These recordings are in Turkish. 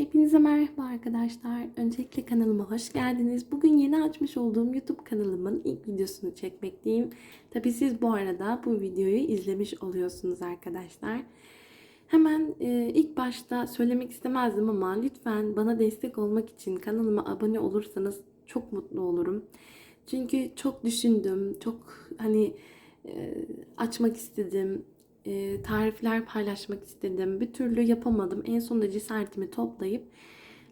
Hepinize merhaba arkadaşlar. Öncelikle kanalıma hoş geldiniz. Bugün yeni açmış olduğum YouTube kanalımın ilk videosunu çekmekteyim. Tabi siz bu arada bu videoyu izlemiş oluyorsunuz arkadaşlar. Hemen e, ilk başta söylemek istemezdim ama lütfen bana destek olmak için kanalıma abone olursanız çok mutlu olurum. Çünkü çok düşündüm, çok hani e, açmak istedim, e, tarifler paylaşmak istedim. Bir türlü yapamadım. En sonunda cesaretimi toplayıp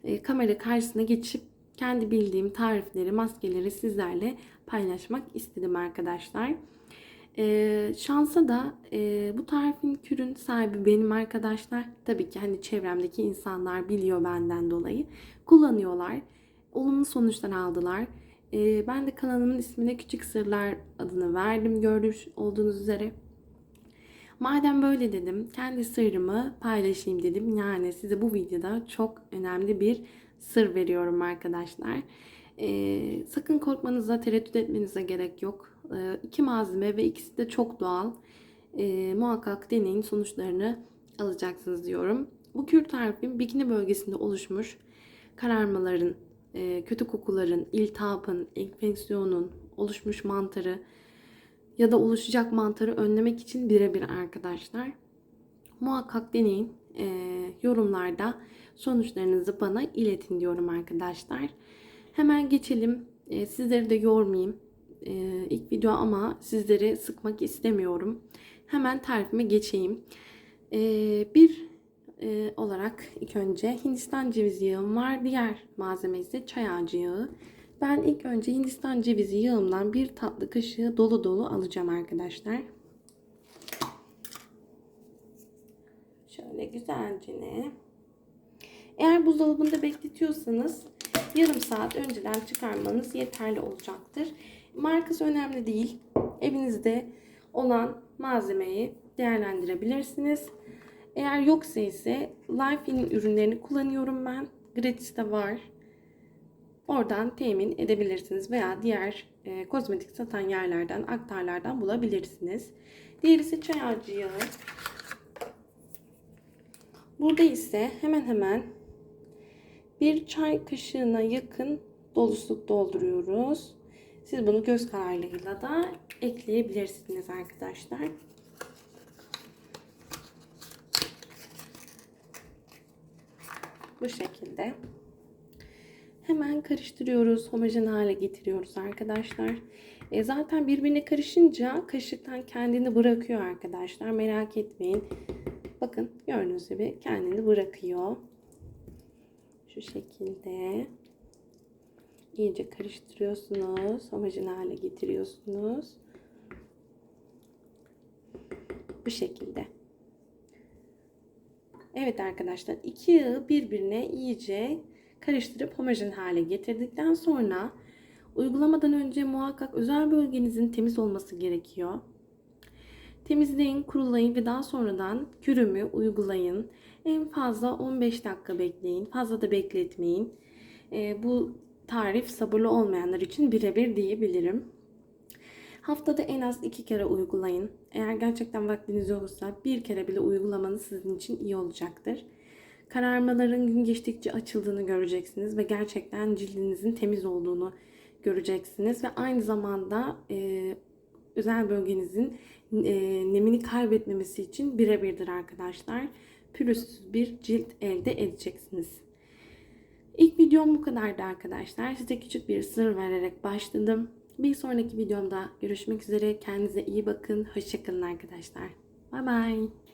e, kamera karşısına geçip kendi bildiğim tarifleri, maskeleri sizlerle paylaşmak istedim arkadaşlar. E, şansa da e, bu tarifin kürün sahibi benim arkadaşlar. Tabii ki hani çevremdeki insanlar biliyor benden dolayı. Kullanıyorlar. Olumlu sonuçlar aldılar. E, ben de kanalımın ismine Küçük Sırlar adını verdim gördüğünüz olduğunuz üzere. Madem böyle dedim, kendi sırrımı paylaşayım dedim. Yani size bu videoda çok önemli bir sır veriyorum arkadaşlar. Ee, sakın korkmanıza, tereddüt etmenize gerek yok. Ee, iki malzeme ve ikisi de çok doğal. Ee, muhakkak deneyin sonuçlarını alacaksınız diyorum. Bu kür tarifim bikini bölgesinde oluşmuş kararmaların, e, kötü kokuların, iltihabın, enfeksiyonun, oluşmuş mantarı, ya da oluşacak mantarı önlemek için birebir arkadaşlar. Muhakkak deneyin. E, yorumlarda sonuçlarınızı bana iletin diyorum arkadaşlar. Hemen geçelim. E, sizleri de yormayayım. E, ilk video ama sizleri sıkmak istemiyorum. Hemen tarifime geçeyim. E, bir e, olarak ilk önce Hindistan cevizi yağım var. Diğer malzeme ise çay ağacı yağı. Ben ilk önce Hindistan cevizi yağımdan bir tatlı kaşığı dolu dolu alacağım arkadaşlar. Şöyle güzelce. Eğer buzdolabında bekletiyorsanız yarım saat önceden çıkarmanız yeterli olacaktır. Markası önemli değil. Evinizde olan malzemeyi değerlendirebilirsiniz. Eğer yoksa ise Life'in ürünlerini kullanıyorum ben. Gratis'te var. Oradan temin edebilirsiniz veya diğer e, kozmetik satan yerlerden, aktarlardan bulabilirsiniz. Diğeri ise çay ağacı yağı. Burada ise hemen hemen bir çay kaşığına yakın dolusluk dolduruyoruz. Siz bunu göz kararıyla da ekleyebilirsiniz arkadaşlar. Bu şekilde. Hemen karıştırıyoruz. Homojen hale getiriyoruz arkadaşlar. E zaten birbirine karışınca kaşıktan kendini bırakıyor arkadaşlar. Merak etmeyin. Bakın gördüğünüz gibi kendini bırakıyor. Şu şekilde. iyice karıştırıyorsunuz. Homojen hale getiriyorsunuz. Bu şekilde. Evet arkadaşlar iki yağı birbirine iyice karıştırıp homojen hale getirdikten sonra uygulamadan önce muhakkak özel bölgenizin temiz olması gerekiyor. Temizleyin, kurulayın ve daha sonradan kürümü uygulayın. En fazla 15 dakika bekleyin. Fazla da bekletmeyin. E, bu tarif sabırlı olmayanlar için birebir diyebilirim. Haftada en az iki kere uygulayın. Eğer gerçekten vaktiniz yoksa bir kere bile uygulamanız sizin için iyi olacaktır. Kararmaların gün geçtikçe açıldığını göreceksiniz ve gerçekten cildinizin temiz olduğunu göreceksiniz ve aynı zamanda e, özel bölgenizin e, nemini kaybetmemesi için birebirdir arkadaşlar. Pürüzsüz bir cilt elde edeceksiniz. İlk videom bu kadardı arkadaşlar. Size küçük bir sır vererek başladım. Bir sonraki videomda görüşmek üzere. Kendinize iyi bakın. Hoşçakalın arkadaşlar. Bye bye.